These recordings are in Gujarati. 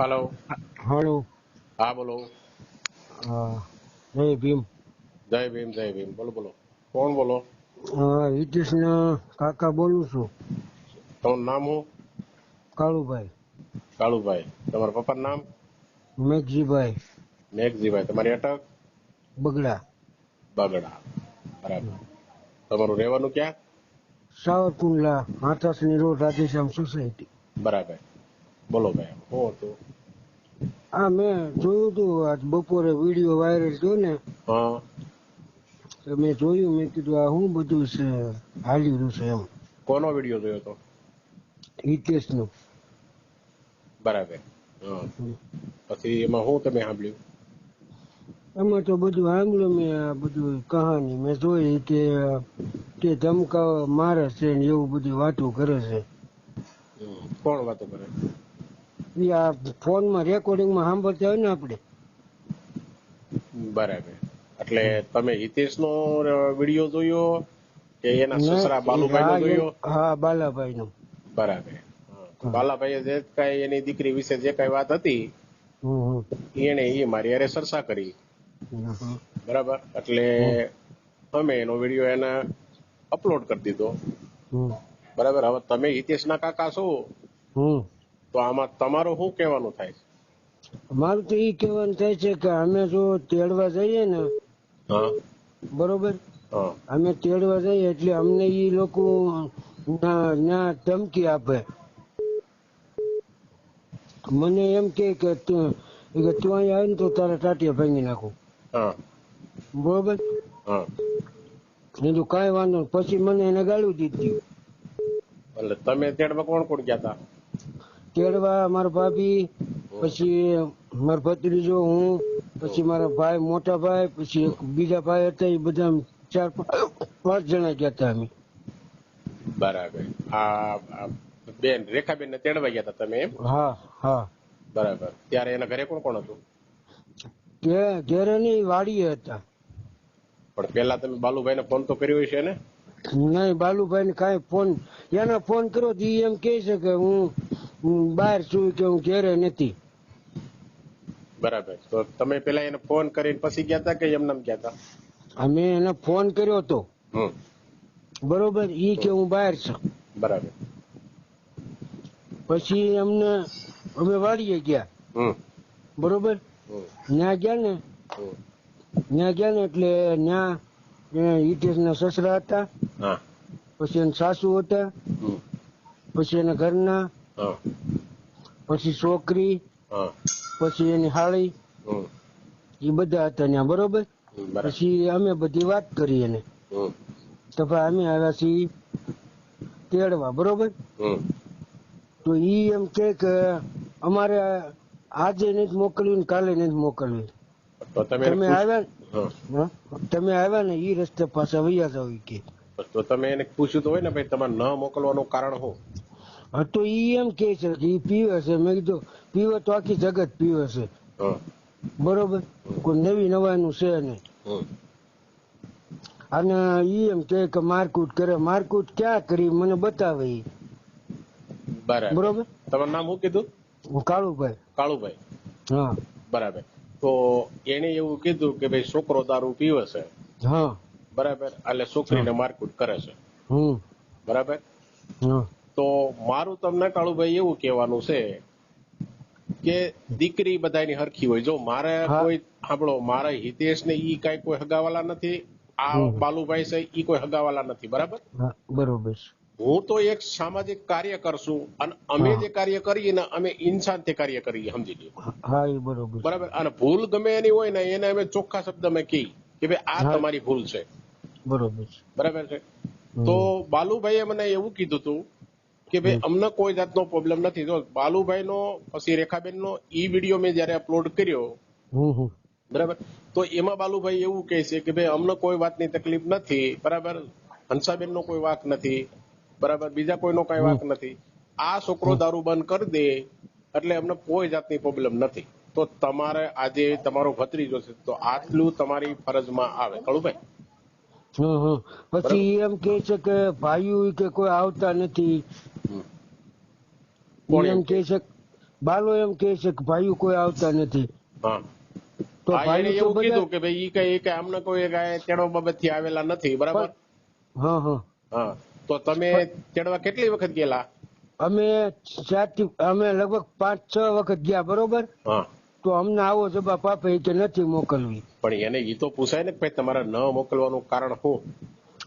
Hello hello. હા બોલો. જય ભીમ. જય ભીમ જય ભીમ. બોલો બોલો. કોણ બોલો? હા હિતેશના કાકા બોલું છું. તમારું નામ હું? કાળુભાઈ. કાળુભાઈ. તમારા પપ્પાનું નામ? મેઘજીભાઈ. મેઘજીભાઈ. તમારી અટક? બગડા. બગડા. બરાબર. તમારું રહેવાનું ક્યાં? Savarkundla હાથાસની road Radheshyam society. બરાબર. બોલો ભાઈ. હું હતું? આ મેં જોયું હતું આજ બપોરે વીડિયો વાયરલ થયો ને મેં જોયું મેં કીધું આ શું બધું છે હાલી રહ્યું છે એમ. કોનો વીડિયો જોયો હતો? નો બરાબર. પછી એમાં શું તમે સાંભળ્યું? એમાં તો બધું સાંભળ્યું મેં આ બધું કહાની. મેં જોઈ કે કે ધમકાવા મારે છે ને એવું બધી વાતો કરે છે. કોણ વાતો કરે? ઈ આ ફોનમાં રેકોર્ડિંગમાં સાંભળતા હોય ને આપણે. બરાબર. એટલે તમે હિતેશનો વીડિયો જોયો કે એના સસરા બાલુભાઈનો હા, જોયો? હા બાલાભાઈ નો બરાબર. હા. બાલાભાઈએ જે કઈ એની દીકરી વિશે જે કઈ વાત હતી એને એ મારી અરે ચર્ચા કરી. બરાબર. એટલે તમે એનો વીડિયો એને અપલોડ કરી દીધો. બરાબર. હવે તમે હિતેશના કાકા છો? તો આમાં તમારો શું કહેવાનું થાય છે? મારું તો એ કહેવાનું થાય છે કે અમે જો તેડવા જઈએ ને બરોબર? અમે તેડવા જઈએ એટલે અમને એ લોકો ના ના ધમકી આપે. મને એમ કે કે તું અહીં આવીને તો તારા ટાટિયા ભાંગી નાખું. હા. બરોબર? કીધું કાંઈ વાંધો પછી મને એને ગાળું દીધી. એટલે તમે તેડવા કોણ કોણ ગયા હતા તેડવા મારા ભાભી પછી મારા ભત્રીજો હું પછી મારા ભાઈ મોટા ભાઈ પછી બીજા ભાઈ હતા એ બધા ચાર પાંચ જણા ગયા હતા અમે. બરાબર. આ બેન રેખાબેન ને તેડવા ગયા હતા તમે એમ? હા હા. બરાબર. ત્યારે એના ઘરે કોણ કોણ હતું? ઘેરે નહીં વાડીએ હતા. પણ પેલા તમે બાલુભાઈ ને ફોન તો કર્યો હશે ને? નહીં બાલુભાઈ ને કઈ ફોન એના ફોન કર્યો તો એમ કે છે કે હું હું બહાર છું કે હું ઘેરે નથી. બરાબર. તો તમે પેલા એને ફોન કરીને પછી ગયા હતા કે એમને એમ ગયા હતા અમે એને ફોન કર્યો હતો. બરોબર ઈ કે હું બહાર છું. બરાબર. પછી અમને અમે વાડીએ ગયા. બરોબર? ન્યા ગયા ને? ન્યા ગયા ને એટલે ત્યાં હિતેશ ના સસરા હતા. હા. પછી એના સાસુ હતા. પછી એના ઘરના પછી છોકરી પછી એની હાળી એ બધા હતા ત્યાં બરોબર? પછી અમે બધી વાત કરી એને. તો અમે આવ્યા છીએ તેડવા બરોબર? તો ઈ એમ કે કે અમારે આજે નથી મોકલવી ને કાલે નથી મોકલવી તો તમે આવ્યા? તમે આવ્યા ને ઈ રસ્તે પાછા વૈયા જાવ કે. તો તમે એને પૂછ્યું તો હોય ને ભાઈ તમારે ન મોકલવાનું કારણ શું? હા તો ઈ એમ કે છે કે ઈ પીવે છે. મેં કીધું પીવે તો આખી જગત પીવે છે. બરોબર? કોઈ નવી નવાનું છે નહીં. અને ઈ એમ કે કે મારકૂટ કરે. મારકૂટ ક્યાં કરી? મને બતાવે ઈ. બરાબર. બરોબર? તમારું નામ શું કીધું? કાળુભાઈ. કાળુભાઈ. હા. બરાબર. તો એને એવું કીધું કે ભાઈ છોકરો દારૂ પીવે છે. હા. બરાબર? એટલે છોકરીને મારકૂટ કરે છે. હમ. બરાબર? હા. તો મારું તમને કાળુભાઈ એવું કહેવાનું છે કે દીકરી બધાની હરખી હોય. જો મારે કોઈ સાંભળો મારા હિતેશ ને ઈ કઈ કોઈ હગાવાલા નથી આ બાલુભાઈ છે ઈ કોઈ હગાવાલા નથી બરાબર? બરોબર હું તો એક સામાજિક કાર્ય કરશું અને અમે જે કાર્ય કરીએ ને અમે ઇન્સાનથી કાર્ય કરીએ સમજી લ્યો. હા એ બરોબર બરાબર? અને ભૂલ ગમે એની હોય ને એને અમે ચોખ્ખા શબ્દમાં કહી કે ભાઈ આ તમારી ભૂલ છે. બરોબર બરાબર છે. તો બાલુભાઈએ મને એવું કીધું હતું કે ભાઈ અમને કોઈ જાતનો પ્રોબ્લેમ નથી. જો બાલુભાઈ નો પછી રેખાબેન નો ઈ વીડિયો મેં જયારે અપલોડ કર્યો બરાબર? તો એમાં બાલુભાઈ એવું કહે છે કે ભાઈ અમને કોઈ વાતની તકલીફ નથી બરાબર? હંસાબેન નો કોઈ વાક નથી બરાબર? બીજા કોઈનો કઈ વાક નથી. આ છોકરો દારૂ બંધ કરી દે એટલે અમને કોઈ જાતની પ્રોબ્લેમ નથી. તો તમારે આજે તમારો ભત્રીજો છે તો આટલું તમારી ફરજમાં આવે. કળુભાઈ? પછી એમ કે છે કે ભાઈઓ કે કોઈ આવતા નથી. એમ કે છે બાલો એમ કે છે કે ભાઈઓ કોઈ આવતા નથી. તો તો એવું કીધું કે ભાઈ ઈ કઈ ઈ કઈ અમને કોઈ ચેડો બાબતથી આવેલા નથી બરાબર? હા હા. હા. તો તમે ચડવા કેટલી વખત ગયેલા? અમે ચારથી અમે લગભગ પાંચ છ વખત ગયા બરોબર? હા. તો અમને આવો જવાબ આપે કે નથી મોકલવી. પણ એને એ તો પૂછાય ને ભાઈ તમારા ન મોકલવાનું કારણ શું?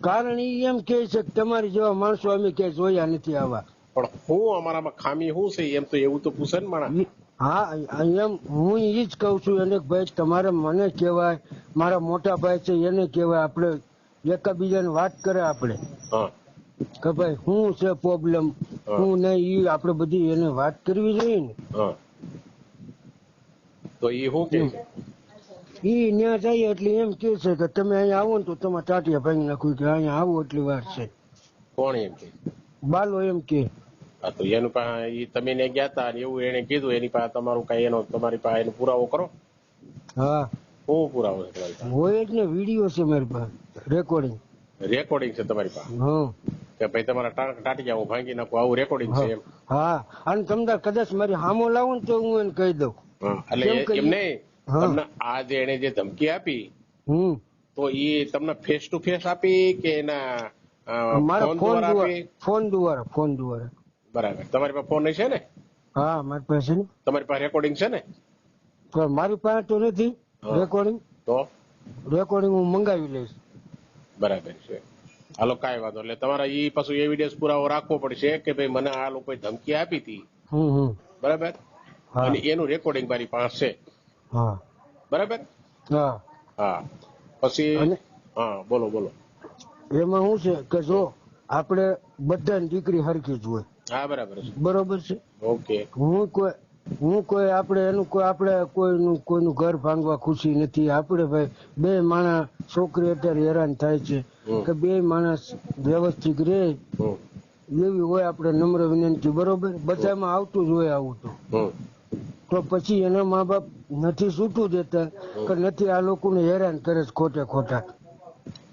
કારણ એ એમ કે છે કે તમારી જેવા માણસો અમે ક્યાંય જોયા નથી આવા. પણ હું અમારામાં ખામી શું છે? એમ તો એવું તો પૂછે ને માણસ. હા એમ હું એ જ કઉ છું એને ભાઈ તમારે મને કહેવાય મારા મોટા ભાઈ છે એને કહેવાય આપણે એકાબીજાને વાત કરે આપણે. હા. કે ભાઈ શું છે પ્રોબ્લેમ હું. ને નહીં? ઈ આપણે બધી એને વાત કરવી જોઈએ ને. હા. તો એ શું કે છે? ઈ ન્યા જાય એટલે એમ કે છે કે તમે અહીંયા આવો ને તો તમારે ટાટિયા ભાંગી નાખું કે અહીંયા આવો એટલી વાર છે. કોણ એમ કે? બાલો એમ કે. હા તો એનું પા ઈ તમે ને ગયા તા એવું એને કીધું એની પાસે તમારું કઈ એનો તમારી પાસે એનો પુરાવો કરો. હા. શું પુરાવો છે તમારી પાસે હોય જ ને વીડિયો છે મારી પાસે રેકોર્ડિંગ રેકોર્ડિંગ છે તમારી પાસે હા. કે ભાઈ તમારા ટાટિયા હું ભાંગી નાખું આવું રેકોર્ડિંગ છે એમ. હા અને તમને કદાચ મારી હામો લાવો ને તો હું એને કહી દઉં. એટલે એમ નહીં તમને આ જે એને જે ધમકી આપી તો એ તમને ફેસ ટુ ફેસ આપી કે એના મારા ફોન દ્વારા ફોન દ્વારા ફોન દ્વારા. બરાબર. તમારી પાસે ફોન છે ને? હા મારી પાસે ને. તમારી પાસે રેકોર્ડિંગ છે ને? મારી પાસે તો નથી રેકોર્ડિંગ તો? રેકોર્ડિંગ હું મંગાવી લઈશ. બરાબર છે. હાલો કાંઈ વાંધો એટલે તમારે એ પાછું એવિડન્સ પુરાવો રાખવો પડશે કે ભાઈ મને આ લોકોએ ધમકી આપી હતી. હમ હમ. બરાબર? અને એનું રેકોર્ડિંગ મારી પાસે. છે હા. બરાબર? હા. હા. પછી હા બોલો બોલો. એમાં શું છે કે જો આપણે બધાની દીકરી હરખી જ હોય. હા બરાબર છે. બરોબર છે? ઓકે. હું કોઈ હું કોઈ આપણે એનું કોઈ આપણે કોઈનું કોઈનું ઘર ભાંગવા ખુશી નથી. આપણે ભાઈ બે માણસ છોકરી અત્યારે હેરાન થાય છે કે બે માણસ વ્યવસ્થિત રહે. એવી હોય આપણે નમ્ર વિનંતી બરોબર? બધામાં આવતું જ હોય આવું તો. તો પછી એના મા બાપ નથી છૂટું દેતા કે નથી આ લોકોને હેરાન કરે છે ખોટે ખોટા.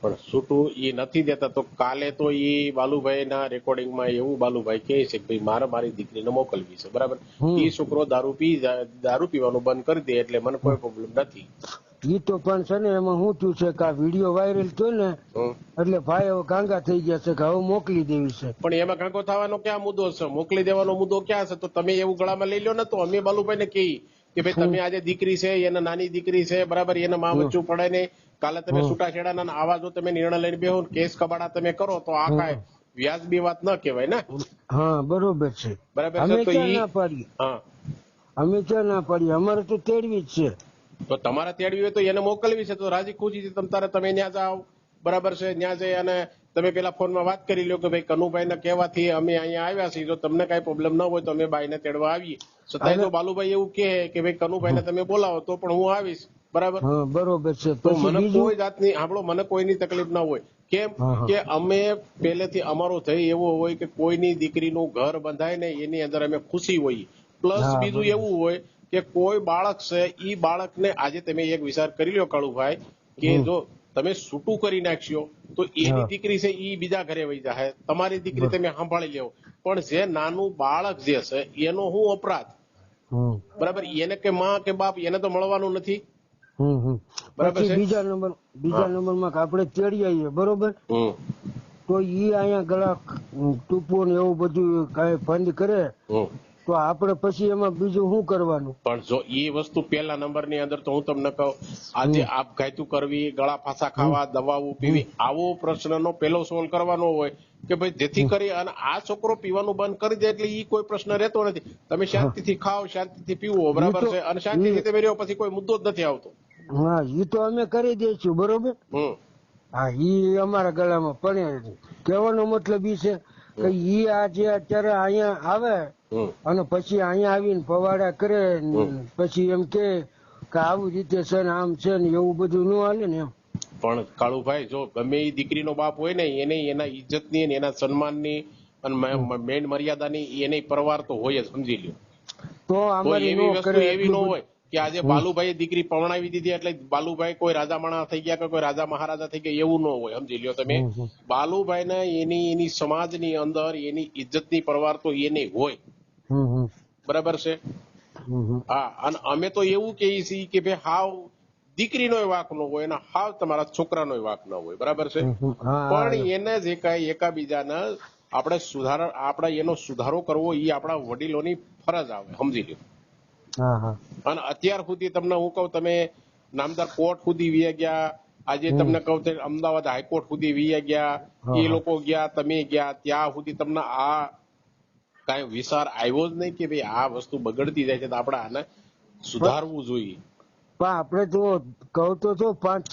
પણ છૂટું એ નથી દેતા તો કાલે તો એ બાલુભાઈ ના રેકોર્ડિંગમાં એવું બાલુભાઈ કહે છે કે ભાઈ મારે મારી દીકરીને મોકલવી છે. બરાબર. એ છોકરો દારૂ પી દારૂ પીવાનું બંધ કરી દે એટલે મને કોઈ પ્રોબ્લેમ નથી. ઈ તો પણ છે ને એમાં શું થયું છે કે આ વીડિયો વાયરલ થયો ને એટલે ભાઈ હવે ગાંગા થઈ ગયા છે કે હવે મોકલી દેવી છે. પણ એમાં કાંકો થવાનો ક્યાં મુદ્દો છે? મોકલી દેવાનો મુદ્દો ક્યાં છે? તો તમે એવું ગળામાં લઈ લો ને તો અમે બાલુભાઈ ને કહી કે ભાઈ તમે આજે દીકરી છે એને નાની દીકરી છે બરાબર એને માં વચ્ચું પડે ને કાલે તમે. છૂટાછેડાના ને આવા જો તમે નિર્ણય લઈને બેહો કેસ કબાડા તમે કરો તો આ કાંઈ વ્યાજબી વાત ન કહેવાય ને? હા બરોબર છે. બરાબર અમે છે તો ના પાડીએ? હા. અમે ક્યાં ના પાડીએ? અમારે તો તેડવી જ છે. તો તમારે તેડવી હોય તો એને મોકલવી છે. તો રાજી ખુશી તમ તારે તમે ત્યાં જાઓ. બરાબર છે? ત્યાં જઈ અને તમે પેલા ફોનમાં વાત કરી લો કે ભાઈ કનુભાઈ ના કહેવાથી અમે અહીંયા આવ્યા છીએ. જો તમને કઈ પ્રોબ્લેમ ન હોય તો અમે બાઈને તેડવા આવીએ. છતાંય તો બાલુભાઈ એવું કહે કે ભાઈ કનુભાઈને તમે બોલાવો તો પણ હું આવીશ. બરાબર? બરોબર છે. તો મને કોઈ જાતની સાંભળો મને કોઈની તકલીફ ના હોય. કેમ. કે અમે પહેલેથી અમારો ધ્યેય એવો હોય કે કોઈની દીકરીનું ઘર બંધાય ને એની અંદર અમે ખુશી હોઈએ. પ્લસ બીજું એવું હોય કે કોઈ બાળક છે ઈ બાળકને આજે તમે એક વિચાર કરી લો કાળુભાઈ કે જો તમે છૂટું કરી નાખશો તો એની દીકરી છે ઈ બીજા ઘરે વહી જાય તમારી દીકરી. તમે સંભાળી લેવો પણ જે નાનું બાળક જે છે એનો હું અપરાધ. બરાબર? એને કે માં કે બાપ એને તો મળવાનું નથી. બરાબર બીજા નંબર બીજા. નંબરમાં આપણે તેડી આવીએ બરોબર? તો ઈ અહીંયા ગળા ટૂંપો ને એવું બધું કઈ ફંડ કરે. તો આપણે પછી એમાં બીજું શું કરવાનું? પણ જો એ વસ્તુ પહેલા નંબરની અંદર તો હું તમને કહું આજે આપઘાતું કરવી ગળા ફાંસા ખાવા દવાઓ પીવી આવો પ્રશ્નનો પહેલો સોલ્વ કરવાનો હોય કે ભાઈ જેથી કરી અને આ છોકરો પીવાનું બંધ કરી દે એટલે ઈ કોઈ પ્રશ્ન રહેતો નથી. તમે શાંતિથી ખાઓ શાંતિથી પીવો બરાબર છે? અને શાંતિથી તમે રહ્યો પછી કોઈ મુદ્દો જ નથી આવતો. હા ઈ તો અમે કરી દઈશું બરોબર? હા ઈ અમારા ગળામાં પડે કહેવાનો મતલબ ઈ છે કે ઈ આજે અત્યારે અહીંયા આવે અને પછી અહીંયા આવીને પવાડા કરે પછી એમ કે આવી રીતે છે ને આમ છે ને એવું બધું ન હાલે ને એમ. પણ કાળુભાઈ જો ગમે એ દીકરીનો બાપ હોય ને એને એના ઇજ્જતની અને એના સન્માનની અને મેન મર્યાદાની એને પરવાર તો હોય સમજી લ્યો. તો એવી નો વસ્તુ એવી ન હોય કે આજે બાલુભાઈ દીકરી પરણાવી દીધી એટલે બાલુભાઈ કોઈ રાજા માણા થઈ ગયા કે કોઈ રાજા મહારાજા થઈ ગયા એવું ન હોય સમજી લ્યો તમે. બાલુભાઈ ને એની એની સમાજની અંદર એની ઇજ્જતની પરવાર તો એને હોય. બરાબર છે. હા અને અમે તો એવું કહીએ છીએ કે ભાઈ હાવ દીકરીનો વાક ન હોય અને હાવ તમારા છોકરાનો વાક ન હોય. બરાબર છે? પણ એને જે કાંઈ એકાબીજાના આપણે સુધાર આપણે એનો સુધારો કરવો એ આપણા વડીલોની ફરજ આવે સમજી હા અને અત્યાર સુધી તમને હું કહું તમે નામદાર કોર્ટ સુધી વી ગયા આજે તમને કહું તો અમદાવાદ હાઈકોર્ટ સુધી વી ગયા એ લોકો ગયા તમે ગયા ત્યાં સુધી તમને આ કાંઈ વિચાર આવ્યો જ નહીં કે ભાઈ આ વસ્તુ બગડતી જાય છે તો આપણે આને સુધારવું જોઈએ. પણ આપણે તો કહું તો જો પાંચ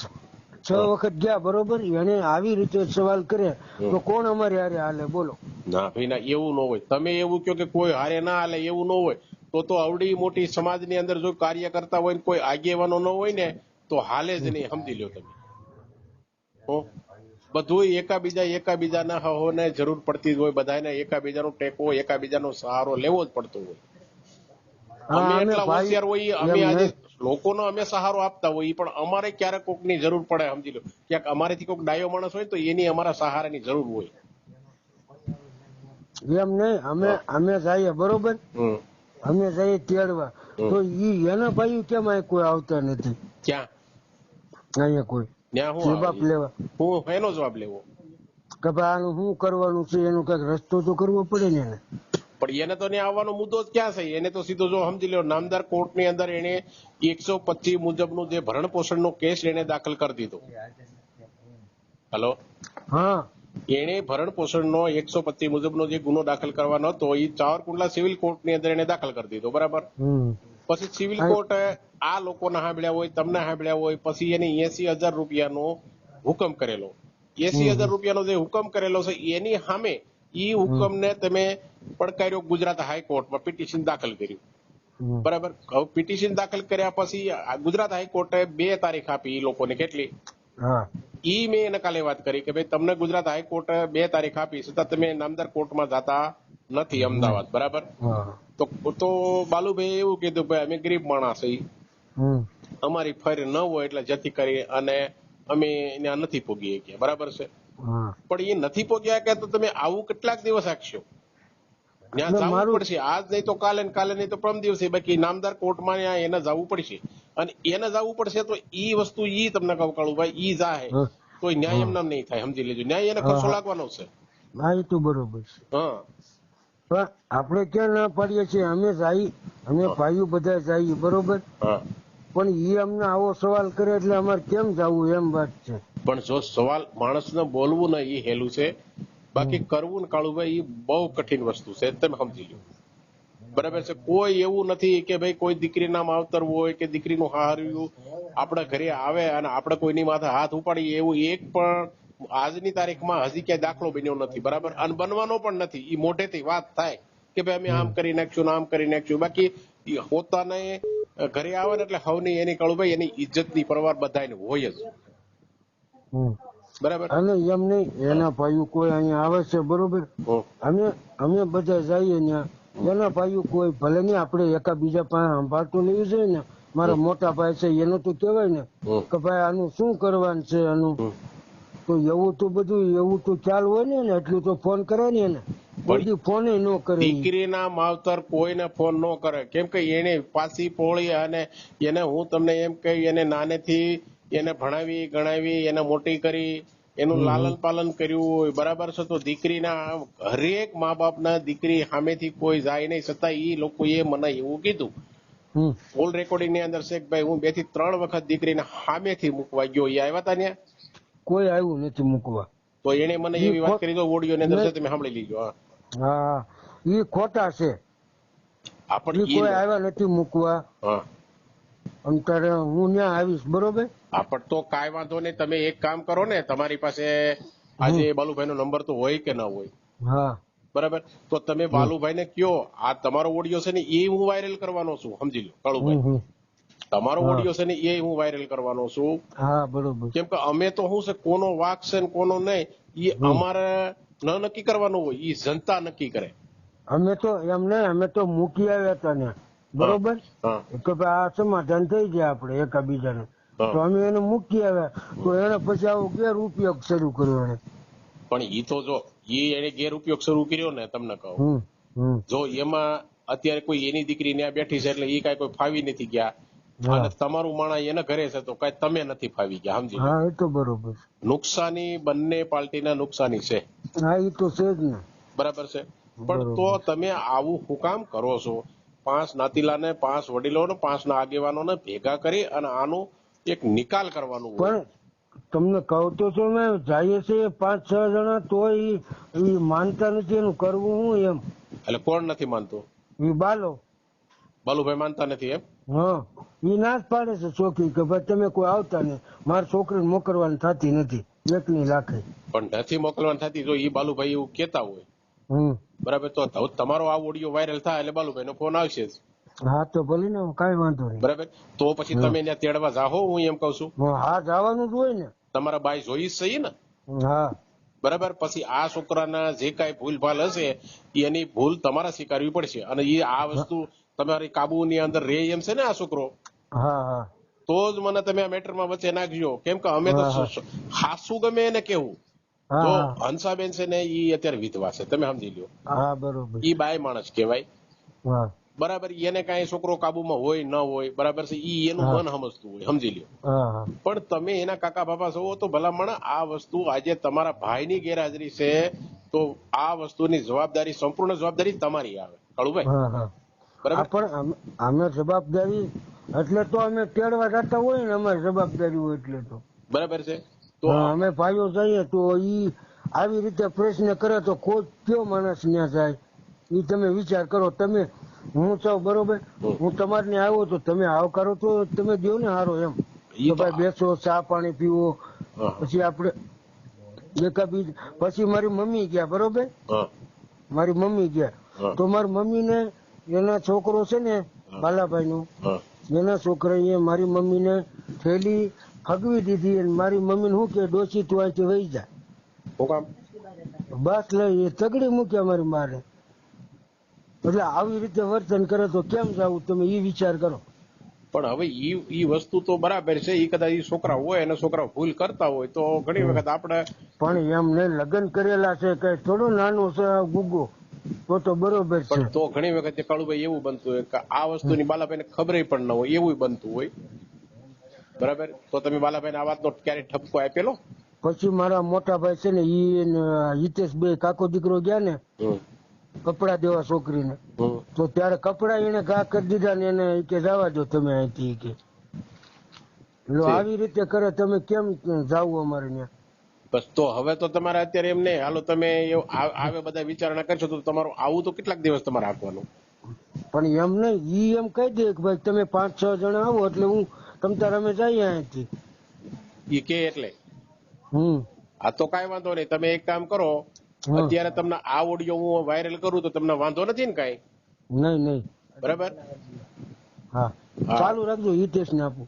છ વખત ગયા બરોબર એને આવી રીતે સવાલ કરે તો કોણ અમારે હારે હાલે? બોલો. ના ભાઈ ના એવું ન હોય. તમે એવું કહો કે કોઈ હારે ના હાલે એવું ન હોય. તો તો અવડી મોટી સમાજની અંદર જો કાર્ય કરતા હોય ને કોઈ આગેવાનો ન હોય ને તો હાલે જ નહીં. સમજી લ્યો તમે? બધું એકાબીજા એકાબીજાના હોને જરૂર પડતી જ હોય બધાને એકાબીજાનો ટેકો એકાબીજાનો સહારો લેવો જ પડતો હોય. અમે અમે એટલા હોશિયાર હોઈએ અમે આજે લોકોનો અમે સહારો આપતા હોઈએ પણ અમારે ક્યારેક કોકની જરૂર પડે સમજી લો. ક્યાંક અમારેથી કોઈક ડાયો માણસ હોય તો એની અમારા સહારાની જરૂર હોય. એમ નહીં અમે અમે જઈએ બરોબર? હમ. અમે જઈએ તેડવા. તો ઈ એના ભાઈ કેમ કોઈ આવતા નથી? ક્યાં? અહીંયા કોઈ. જવાબ? લેવા. હું એનો જવાબ લેવો. કે ભાઈ આનું શું કરવાનું છે? એનો કંઈક રસ્તો તો કરવો પડે ને એને. પણ એને તો ને આવવાનો મુદ્દો જ ક્યાં છે? એને તો સીધો જો સમજી લો નામદાર કોર્ટની અંદર એને એકસો પચીસ મુજબનું જે ભરણ પોષણનો કેસ એને દાખલ કરી દીધો. હલો? હા. એને ભરણ પોષણનો એકસો પચીસ મુજબનો જે ગુનો દાખલ કરવાનો હતો એ ચાવરકુંડલા સિવિલ કોર્ટની અંદર એને દાખલ કરી દીધો. બરાબર? પછી સિવિલ કોર્ટે આ લોકોને સાંભળ્યા હોય તમને સાંભળ્યા હોય પછી એને એસી હજાર રૂપિયાનો હુકમ કરેલો. એસી હજાર રૂપિયાનો જે હુકમ કરેલો છે એની સામે ઈ હુકમને તમે પડકાર્યો ગુજરાત હાઈકોર્ટમાં પિટિશન દાખલ કર્યું. બરાબર? પિટિશન દાખલ કર્યા પછી ગુજરાત હાઈકોર્ટે બે તારીખ આપી ઈ લોકોને કેટલી? ઈ મેં એને કાલે વાત કરી કે ભાઈ તમને ગુજરાત હાઈકોર્ટે બે તારીખ આપી છતાં તમે નામદાર કોર્ટમાં જતા નથી અમદાવાદ બરાબર? તો તો બાલુભાઈ એવું કીધું ભાઈ અમે ગરીબ માણસ છીએ. અમારી ફરી ન હોય એટલે જેથી કરી અને અમે ત્યાં નથી પોગી ગયા બરાબર છે? પણ એ નથી પોગ્યા કે તો તમે આવું કેટલાક દિવસ રાખશો? ત્યાં જવું પડશે. આજ નહીં તો કાલે ને કાલે નહીં તો પરમ દિવસે. બાકી નામદાર કોર્ટમાં એને જવું પડશે. અને એને જવું પડશે તો ઈ વસ્તુ ઈ તમને કહું કાળુભાઈ ઈ જાહે. તો ન્યાય એમ નામ નહીં થાય. સમજી લેજો. ન્યાય એને ખર્ચો લાગવાનો છે. હા એ તો બરોબર છે. હા. પણ આપણે ક્યાં ના પાડીએ છીએ? અમે જાય અમે ભાઈઓ બધા જાય બરોબર? પણ એ અમને આવો સવાલ કરે એટલે અમારે કેમ જવું એમ વાત છે. પણ જો સવાલ માણસને બોલવું ને એ હેલું છે બાકી કરવું ને કાળુભાઈ એ બહુ કઠિન વસ્તુ છે તમે સમજી લો બરાબર છે? કોઈ એવું નથી કે ભાઈ કોઈ દીકરીના માવતર હોય કે દીકરીનું હાર્યું આપણા ઘરે આવે અને આપણે કોઈની માથે હાથ ઉપાડીએ એવું એક પણ આજની તારીખમાં હજી ક્યાંય દાખલો બન્યો નથી બરાબર? અને બનવાનો પણ નથી. એ મોઢેથી વાત થાય કે ભાઈ અમે આમ કરી નાખ્યું આમ કરી નાખ્યું. બાકી પોતાને ઘરે આવે ને એટલે હવની એની કાળુભાઈ એની ઇજ્જતની પરવાર બધાને હોય જ. બરાબર? અને એમ નહીં એના ભાઈઓ કોઈ અહીંયા આવે છે બરોબર? અમે અમે બધા જઈએ ત્યાં એના ભાઈઓ કોઈ ભલે નહીં આપણે એકા બીજા પાસે સંભાળતું લેવું જોઈએ ને મારા મોટા ભાઈ છે એનું તો કેવાય ને કે ભાઈ આનું શું કરવાનું છે આનું. તો એવું તો બધું એવું તો ચાલુ હોય ને એટલું તો ફોન કરે ને એને. બધી ફોને ન કરે. દીકરીના માવતર કોઈને ફોન ન કરે. કેમ કે એને પાસી પોળી અને એને હું તમને એમ કહી એને નાનેથી એને ભણાવી ગણાવી એને મોટી કરી એનું લાલન પાલન કર્યું હોય બરાબર છે? તો દીકરીના હરેક મા બાપના દીકરી સામેથી કોઈ જાય નહીં છતાં લોકો લોકોએ મને એવું કીધું. ઓલ રેકોર્ડિંગની અંદર શેખભાઈ ભાઈ હું બેથી ત્રણ વખત દીકરીને સામેથી મૂકવા ગયો. એ આવ્યા તા ત્યાં કોઈ આવ્યું નથી મૂકવા. તો એને મને એવી વાત કરી તો ઓડિયો ની અંદર તમે સાંભળી લીજો હા. એ ખોટા છે. આપણ કોઈ આવ્યા નથી મૂકવા. હા. અને હું ત્યાં આવીશ બરોબર? આપણ તો કાંઈ વાંધો નહીં તમે એક કામ કરો ને તમારી પાસે આજે બાલુભાઈ નો નંબર તો હોય કે ના હોય? હા. બરાબર? તો તમે બાલુભાઈ ને કયો આ તમારો ઓડિયો છે ને એ હું વાયરલ કરવાનો છું સમજી લો કાળુભાઈ. તમારો ઓડિયો છે ને એ હું વાયરલ કરવાનો છું. હા બરોબર. કેમ કે અમે તો શું છે કોનો વાક છે ને કોનો નહીં એ અમારે ન નક્કી કરવાનું હોય એ જનતા નક્કી કરે. અમે તો એમ નહીં અમે તો મૂકી આવ્યા હતા ને. બરોબર? કે ભાઈ આ સમાધાન થઈ ગયા આપણે એકબીજાને. તો અમે એને મૂકી આવ્યા. તો એને પછી આવો ગેરઉપયોગ શરૂ કર્યો એને. પણ ઈ તો જો ઈ એને ગેરઉપયોગ શરૂ કર્યો ને તમને કહું. જો એમાં અત્યારે કોઈ એની દીકરી ત્યાં બેઠી છે એટલે એ કઈ કોઈ ફાવી નથી ગયા. અને તમારું માણા એના ઘરે છે તો કઈ તમે નથી ફાવી ગયા સમજી હા એ તો બરોબર. નુકસાની બંને પાર્ટીના નુકસાની છે. હા એ તો છે જ ને. બરાબર છે. પણ તો તમે આવું હું કામ કરો છો? પાંચ નાતીલાને પાંચ વડીલોને પાંચના આગેવાનોને ભેગા કરી અને આનો એક નિકાલ કરવાનું પણ તમને કહું તો છો મેં જઈએ છે પાંચ છ જણા તો એ માનતા નથી એનું કરવું હું એમ. એટલે કોણ નથી માનતું? બાલો. બાલુભાઈ માનતા નથી એમ? હા એ ના જ પાડે છે છોકરી કે ભાઈ તમે કોઈ આવતા નહીં. મારી છોકરીને મોકલવાની થતી નથી. એકની લાખે. પણ નથી મોકલવાની થતી જો ઈ બાલુભાઈ એવું કેતા હોય. બરાબર તો તમારો આ ઓડિયો વાયરલ થાય એટલે બાલુભાઈ નો ફોન આવશે જ. હા તો ભલે ને કઈ વાંધો નહીં. બરાબર? તો પછી તમે ત્યાં તેડવા જાહો હું એમ કઉ છું. હા જવાનું જ હોય ને. તમારા બાઈ જોઈ સહી ને? હા. બરાબર? પછી આ છોકરાના જે કાંઈ ભૂલ ભાલ હશે એની ભૂલ તમારે સ્વીકારવી પડશે. અને એ આ વસ્તુ તમારી કાબુની અંદર રે એમ છે ને આ છોકરો? હા હા. તો જ મને તમે આ મેટરમાં વચ્ચે નાખજો. કેમ કે અમે તો હા, હા. સ- હાસુ ગમે એને કેવું. તો હંસાબેન છે ને ઈ અત્યારે વિધવા છે. તમે સમજી લ્યો. હા બરોબર. ઈ બાય માણસ કહેવાય. બરાબર એને કાંઈ છોકરો કાબુમાં હોય ન હોય બરાબર છે ઈ એનું મન સમજતું હોય સમજી લ્યો. પણ તમે એના કાકા બાપા છો તો ભલામણ આ વસ્તુ આજે તમારા ભાઈની ગેરહાજરી છે તો આ વસ્તુની જવાબદારી સંપૂર્ણ જવાબદારી તમારી આવે. કળુભાઈ બરાબર? પણ અમે- અમે જવાબદારી એટલે તો અમે તેડવા જતા હોય ને અમારી જવાબદારી હોય એટલે તો. બરાબર છે. તો અમે ભાઈઓ જઈએ તો ઈ આવી રીતે પ્રશ્ન કરે તો કોઈ કયો માણસ ન્યા જાય? ઈ તમે વિચાર કરો તમે હું છો બરોબર? હું તમારને આવ્યો તો તમે આવકારો તો તમે દો ને હારો એમ. ભાઈ બેસો ચા પાણી પીવો પછી આપણે એકાબીજ પછી મારી મમ્મી ગયા બરોબર? મારી મમ્મી ગયા. તો મારી મમ્મી ને એના છોકરો છે ને બાલાભાઈ નું. એના છોકરાએ મારી મમ્મીને થેલી ફગવી દીધી અને મારી મમ્મીને શું કે ડોસી તું અહીંથી વહી જા. બસ લઈ તગડી મૂક્યા મારી મારે. એટલે આવી રીતે વર્તન કરે તો કેમ જાવું? તમે એ વિચાર કરો. પણ હવે ઈ ઈ વસ્તુ તો બરાબર છે. ઈ કદાચ ઈ છોકરા હોય અને છોકરા ભૂલ કરતા હોય તો ઘણી વખત આપણે પણ એમને લગ્ન કરેલા છે કઈ થોડું નાનું છે ગુગો. તો તો બરોબર છે. પણ તો ઘણી વખત કાળુભાઈ એવું બનતું હોય કે આ વસ્તુની બાલાભાઈને ખબર પણ ન હોય એવું બનતું હોય. બરાબર? તો તમે બાલાભાઈને આ વાતનો ક્યારે ઠપકો આપેલો? પછી મારા મોટા ભાઈ છે ને ઈ હિતેશ બે કાકો દીકરો ગયા ને કપડા દેવા છોકરીને. તો ત્યારે કપડા એને ઘા કરી દીધા ને એને કે જવા દો તમે અહીંથી. કે આવી રીતે કરે તમે કેમ જાવ અમારે ત્યાં? બસ તો હવે તો તમારે અત્યારે એમ નહીં. હાલો તમે આવે બધા વિચારણા કરશો તો તમારું આવું તો કેટલાક દિવસ તમારે આપવાનું પણ એમ નહીં ઈ એમ કહી દે કે ભાઈ તમે પાંચ છ જણા આવો એટલે હું તમ તારે અમે જઈએ અહીંથી. ઈ કે એટલે. હમ. આ તો કાઈ વાંધો નહીં. તમે એક કામ કરો અત્યારે તમને આ ઓડિયો હું વાયરલ કરું તો તમને વાંધો નથી ને કાઈ? નહીં નહીં. બરાબર? હા. હા. ચાલુ રાખજો હિતેશ ને આપું.